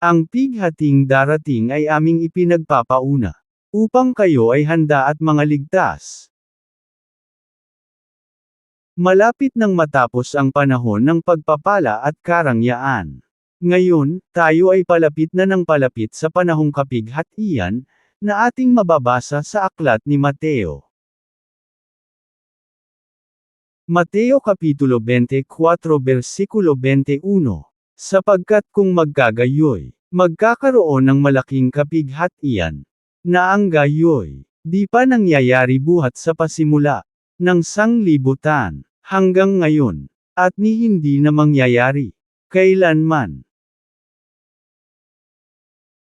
Ang pighating darating ay aming ipinagpapauna. Upang kayo ay handa at mga ligtas. Malapit nang matapos ang panahon ng pagpapala at karangyaan. Ngayon, tayo ay palapit na ng palapit sa panahong kapighatian, na ating mababasa sa aklat ni Mateo. Mateo Kapitulo 24 Versikulo 21 Sapagkat kung magkagayoy, magkakaroon ng malaking kapighatian, na ang gayoy, di pa nangyayari buhat sa pasimula, ng sanglibutan, hanggang ngayon, at ni hindi na mangyayari, kailanman.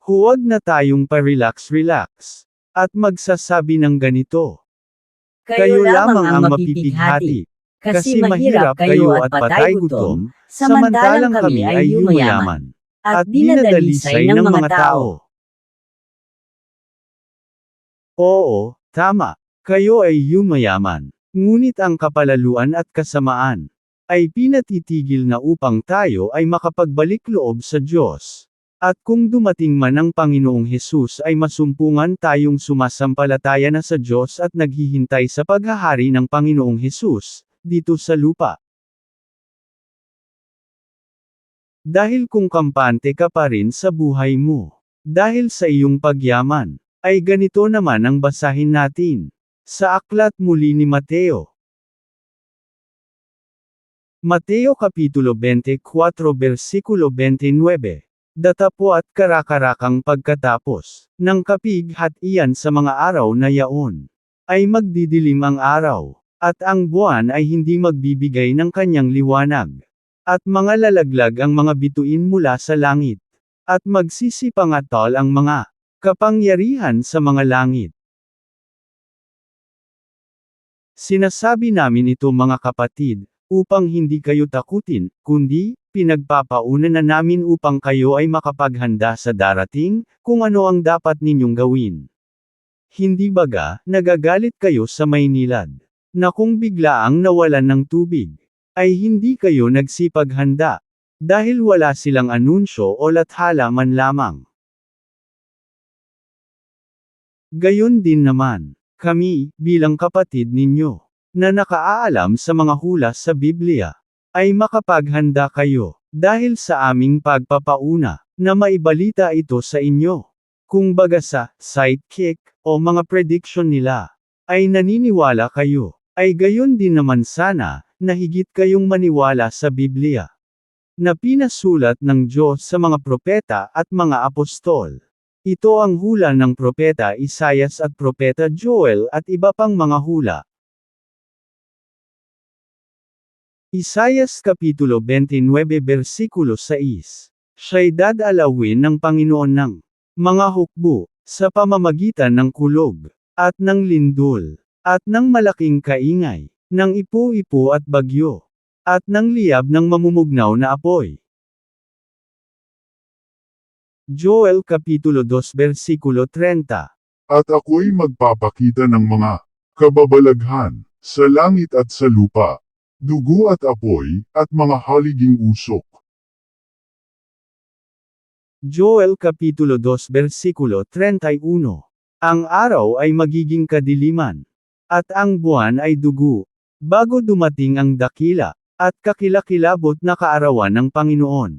Huwag na tayong pa-relax-relax, at magsasabi ng ganito. Kayo lamang ang mapipighati, kasi mahirap kayo at patay gutom, samantalang kami ay yumayaman, at dinadalisay ng mga tao. Oo, tama, kayo ay yumayaman, ngunit ang kapalaluan at kasamaan, ay pinatitigil na upang tayo ay makapagbalik loob sa Diyos. At kung dumating man ang Panginoong Hesus ay masumpungan tayong sumasampalataya na sa Diyos at naghihintay sa paghahari ng Panginoong Hesus, dito sa lupa. Dahil kung kampante ka pa rin sa buhay mo, dahil sa iyong pagyaman, ay ganito naman ang basahin natin. Sa aklat muli ni Mateo. Mateo Kapitulo 24 Versikulo 29 Datapwat karakarakang pagkatapos, ng kapig at iyan sa mga araw na yaon, ay magdidilim ang araw, at ang buwan ay hindi magbibigay ng kanyang liwanag. At mga lalaglag ang mga bituin mula sa langit, at magsisipangatol ang mga kapangyarihan sa mga langit. Sinasabi namin ito mga kapatid, upang hindi kayo takutin, kundi, pinagpapauna na namin upang kayo ay makapaghanda sa darating, kung ano ang dapat ninyong gawin. Hindi baga, nagagalit kayo sa Maynilad, na kung biglaang nawalan ng tubig, ay hindi kayo nagsipaghanda, dahil wala silang anunsyo o lathala man lamang. Gayon din naman, kami, bilang kapatid ninyo, na nakaaalam sa mga hula sa Biblia, ay makapaghanda kayo, dahil sa aming pagpapauna, na maibalita ito sa inyo. Kung baga sa sidekick, o mga prediction nila, ay naniniwala kayo, ay gayon din naman sana, na higit kayong maniwala sa Biblia. Na pinasulat ng Diyos sa mga propeta at mga apostol. Ito ang hula ng propeta Isayas at propeta Joel at iba pang mga hula, Isayas Kapitulo 29 Versikulo 6 Siya'y dadalawin ng Panginoon ng mga hukbo, sa pamamagitan ng kulog, at ng lindol, at ng malaking kaingay, ng ipo-ipo at bagyo, at ng liyab ng mamumugnaw na apoy. Joel Kapitulo 2 Versikulo 30 At ako'y magpapakita ng mga kababalaghan sa langit at sa lupa, dugo at apoy, at mga haliging usok. Joel Kapitulo 2 Versikulo 31 Ang araw ay magiging kadiliman, at ang buwan ay dugo, bago dumating ang dakila, at kakilakilabot na kaarawan ng Panginoon.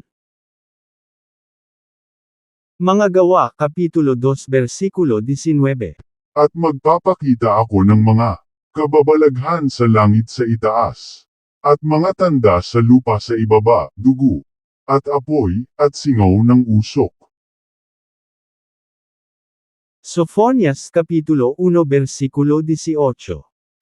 Mga gawa Kapitulo 2 Versikulo 19 At magpapakita ako ng mga kababalaghan sa langit sa itaas, at mga tanda sa lupa sa ibaba, dugo, at apoy, at singaw ng usok. Sophonias Kapitulo 1 Versikulo 18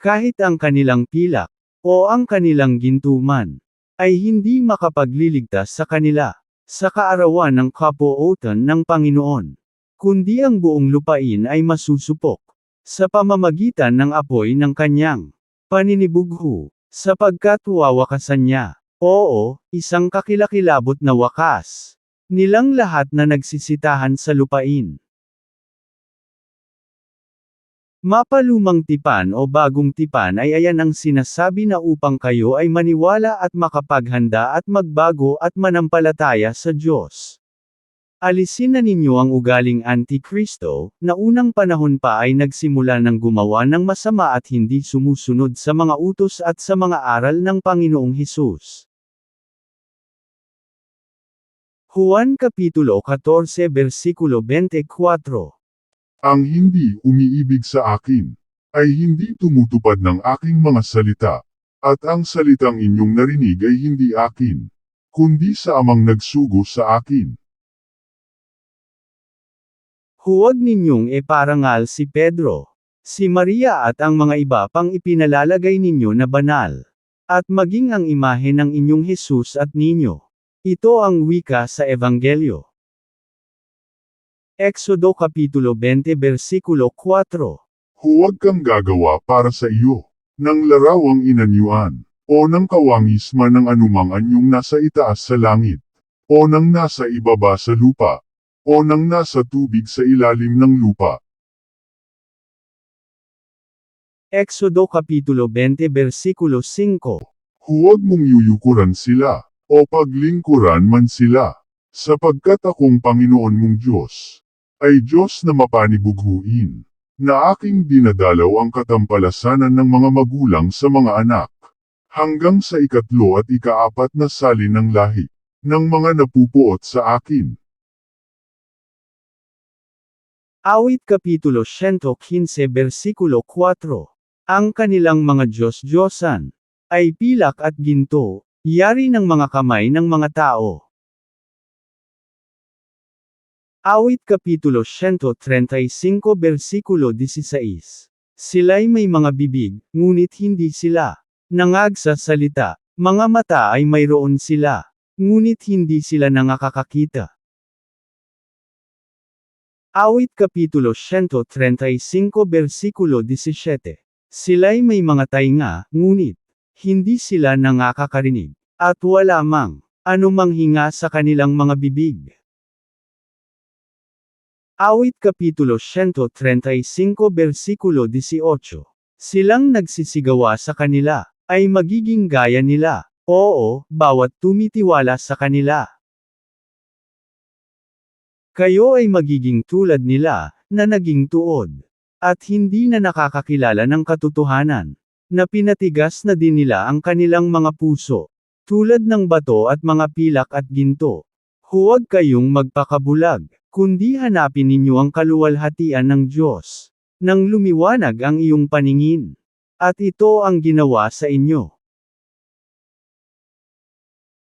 Kahit ang kanilang pilak, o ang kanilang gintuman, ay hindi makapagliligtas sa kanila, sa kaarawan ng kapuotan ng Panginoon. Kundi ang buong lupain ay masusupok, sa pamamagitan ng apoy ng kanyang paninibugho, sapagkat wawakasan niya. Oo, isang kakilakilabot na wakas. Nilang lahat na nagsisitahan sa lupain. Mapalumang tipan o bagong tipan ay ayan ang sinasabi na upang kayo ay maniwala at makapaghanda at magbago at manampalataya sa Diyos. Alisin na ninyo ang ugaling antikristo, na unang panahon pa ay nagsimula ng gumawa ng masama at hindi sumusunod sa mga utos at sa mga aral ng Panginoong Hesus. Juan Kapitulo 14 Versikulo 24 Ang hindi umiibig sa akin, ay hindi tumutupad ng aking mga salita, at ang salitang inyong narinig ay hindi akin, kundi sa amang nagsugo sa akin. Huwag ninyong iparangal si Pedro, si Maria at ang mga iba pang ipinalalagay ninyo na banal. At maging ang imahe ng inyong Hesus at ninyo. Ito ang wika sa Ebanghelyo. Exodo Kapitulo 20 Versikulo 4 Huwag kang gagawa para sa iyo, ng larawang inanyuan, o ng kawangisma ng anumang anyong nasa itaas sa langit, o ng nasa ibaba sa lupa, o ng nasa tubig sa ilalim ng lupa. Exodo Kapitulo 20 Versikulo 5 Huwag mong yuyukuran sila, o paglingkuran man sila, sapagkat akong Panginoon mong Diyos, ay Diyos na mapanibughuin, na aking dinadalaw ang katampalasanan ng mga magulang sa mga anak, hanggang sa ikatlo at ikaapat na sali ng lahi, ng mga napupuot sa akin. Awit Kapitulo 115 Versikulo 4 Ang kanilang mga Diyos-Diyosan, ay pilak at ginto, yari ng mga kamay ng mga tao. Awit Kapitulo 135 Versikulo 16 Sila'y may mga bibig, ngunit hindi sila. Nangag sa salita, mga mata ay mayroon sila, ngunit hindi sila nangakakakita. Awit Kapitulo 135 Versikulo 17 Sila'y may mga tainga, ngunit, hindi sila nangakakarinig, at wala mang, anumang hinga sa kanilang mga bibig. Awit Kapitulo 135 Versikulo 18 Silang nagsisigawa sa kanila, ay magiging gaya nila, oo, bawat tumitiwala sa kanila. Kayo ay magiging tulad nila, na naging tuod, at hindi na nakakakilala ng katotohanan, na pinatigas na din nila ang kanilang mga puso, tulad ng bato at mga pilak at ginto. Huwag kayong magpakabulag, kundi hanapin ninyo ang kaluwalhatian ng Diyos, nang lumiwanag ang iyong paningin. At ito ang ginawa sa inyo.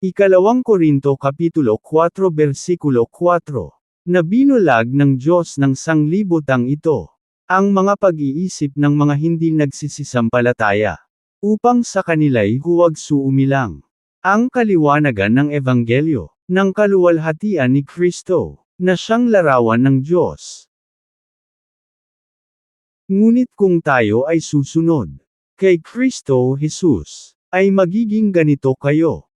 Ikalawang Korinto Kapitulo 4 Versikulo 4 Na binulag ng Diyos ng sanglibotang ito, ang mga pag-iisip ng mga hindi nagsisisampalataya, upang sa kanila'y huwag suumilang. Ang kaliwanagan ng Ebanghelyo, ng kaluwalhatian ni Kristo, na siyang larawan ng Diyos. Ngunit kung tayo ay susunod, kay Kristo Jesus, ay magiging ganito kayo.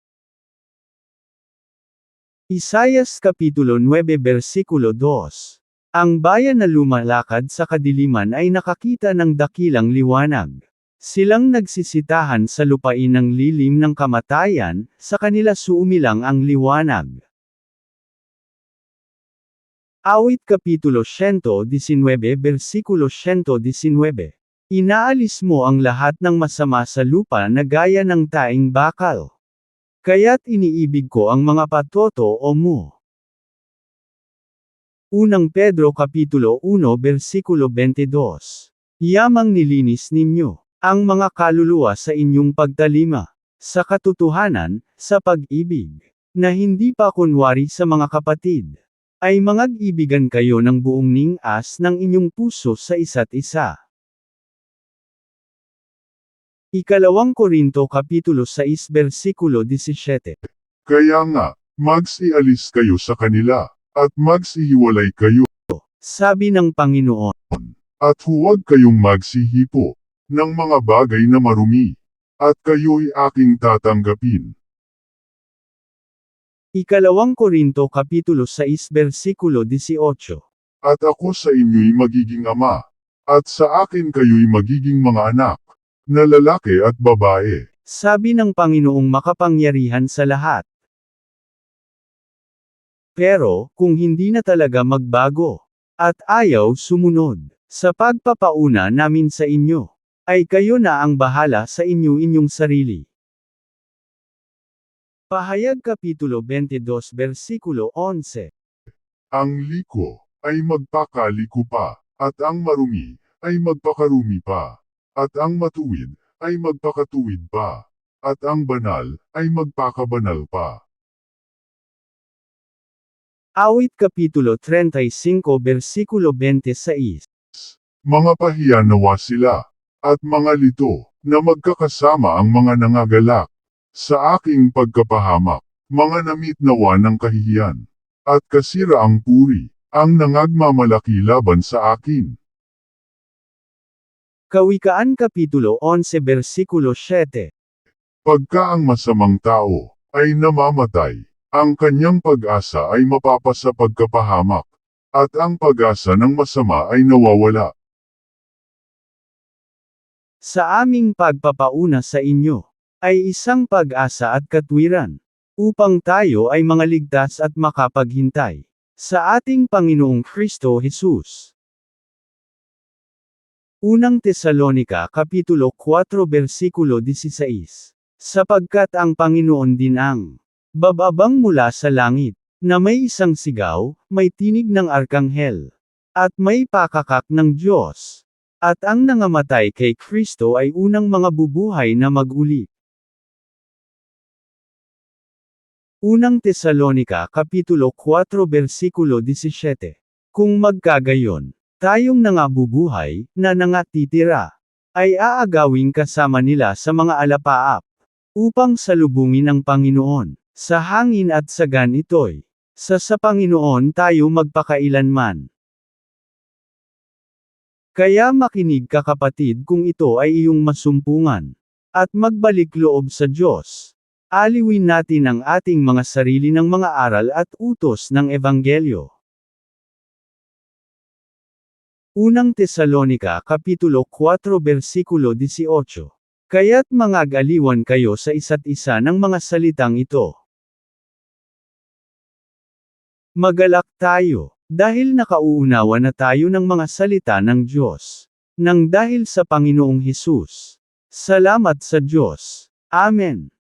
Isayas Kapitulo 9 Versikulo 2 Ang bayan na lumalakad sa kadiliman ay nakakita ng dakilang liwanag. Silang nagsisitahan sa lupain ng lilim ng kamatayan, sa kanila suumilang ang liwanag. Awit Kapitulo 119 Versikulo 119 Inaalis mo ang lahat ng masama sa lupa na gaya ng taing bakal. Kaya't iniibig ko ang mga patoto o mo. Unang Pedro Kapitulo 1 Versikulo 22 Yamang nilinis ninyo ang mga kaluluwa sa inyong pagtalima, sa katotohanan, sa pag-ibig, na hindi pa kunwari sa mga kapatid, ay mangag-ibigan kayo ng buong ning-as ng inyong puso sa isa't isa. Ikalawang Korinto Kapitulo 6 Versikulo 17 Kaya nga, magsialis kayo sa kanila, at magsihiwalay kayo, Sabi ng Panginoon, at huwag kayong magsihipo, ng mga bagay na marumi, at kayo'y aking tatanggapin. Ikalawang Korinto Kapitulo 6 Versikulo 18 At ako sa inyo'y magiging ama, at sa akin kayo'y magiging mga anak, na lalaki at babae. Sabi ng Panginoong makapangyarihan sa lahat. Pero, kung hindi na talaga magbago, at ayaw sumunod, sa pagpapauna namin sa inyo, ay kayo na ang bahala sa inyo inyong sarili. Pahayag Kapitulo 22 Versikulo 11 Ang liko ay magpakaliko pa, at ang marumi ay magpakarumi pa, at ang matuwid ay magpakatuwid pa, at ang banal ay magpakabanal pa. Awit Kapitulo 35 Versikulo 26 Mga pahiya nawa sila, at mga lito, na magkakasama ang mga nangagalak, sa aking pagkapahamak, mga namit nawa ng kahihiyan, at kasira ang puri, ang nangagmamalaki laban sa akin. Kawikaan Kapitulo 11 Versikulo 7 Pagka ang masamang tao ay namamatay, ang kanyang pag-asa ay mapapasa pagkapahamak, at ang pag-asa ng masama ay nawawala. Sa aming pagpapauna sa inyo, ay isang pag-asa at katwiran, upang tayo ay mga ligtas at makapaghintay, sa ating Panginoong Kristo Jesus. Unang Tesalonika Kapitulo 4 Versikulo 16 Sapagkat ang Panginoon din ang bababang mula sa langit, na may isang sigaw, may tinig ng arkanghel, at may pakakak ng Diyos. At ang nangamatay kay Kristo ay unang mga bubuhay na maguli. Unang Tesalonika Kapitulo 4 Versikulo 17 Kung magkagayon, tayong nangabubuhay, na nangatitira, ay aagawing kasama nila sa mga alapaap, upang salubungin ang Panginoon, sa hangin at sa ganitoy. Sa sa Panginoon tayo magpakailanman. Kaya makinig ka kapatid kung ito ay iyong masumpungan, at magbalik loob sa Diyos. Aliwin natin ang ating mga sarili ng mga aral at utos ng Ebanghelyo. Unang Tesalonika Kapitulo 4 Versikulo 18 Kaya't mga galiwan kayo sa isa't isa ng mga salitang ito. Magalak tayo, dahil nakauunawa na tayo ng mga salita ng Diyos. Nang dahil sa Panginoong Hesus. Salamat sa Diyos. Amen.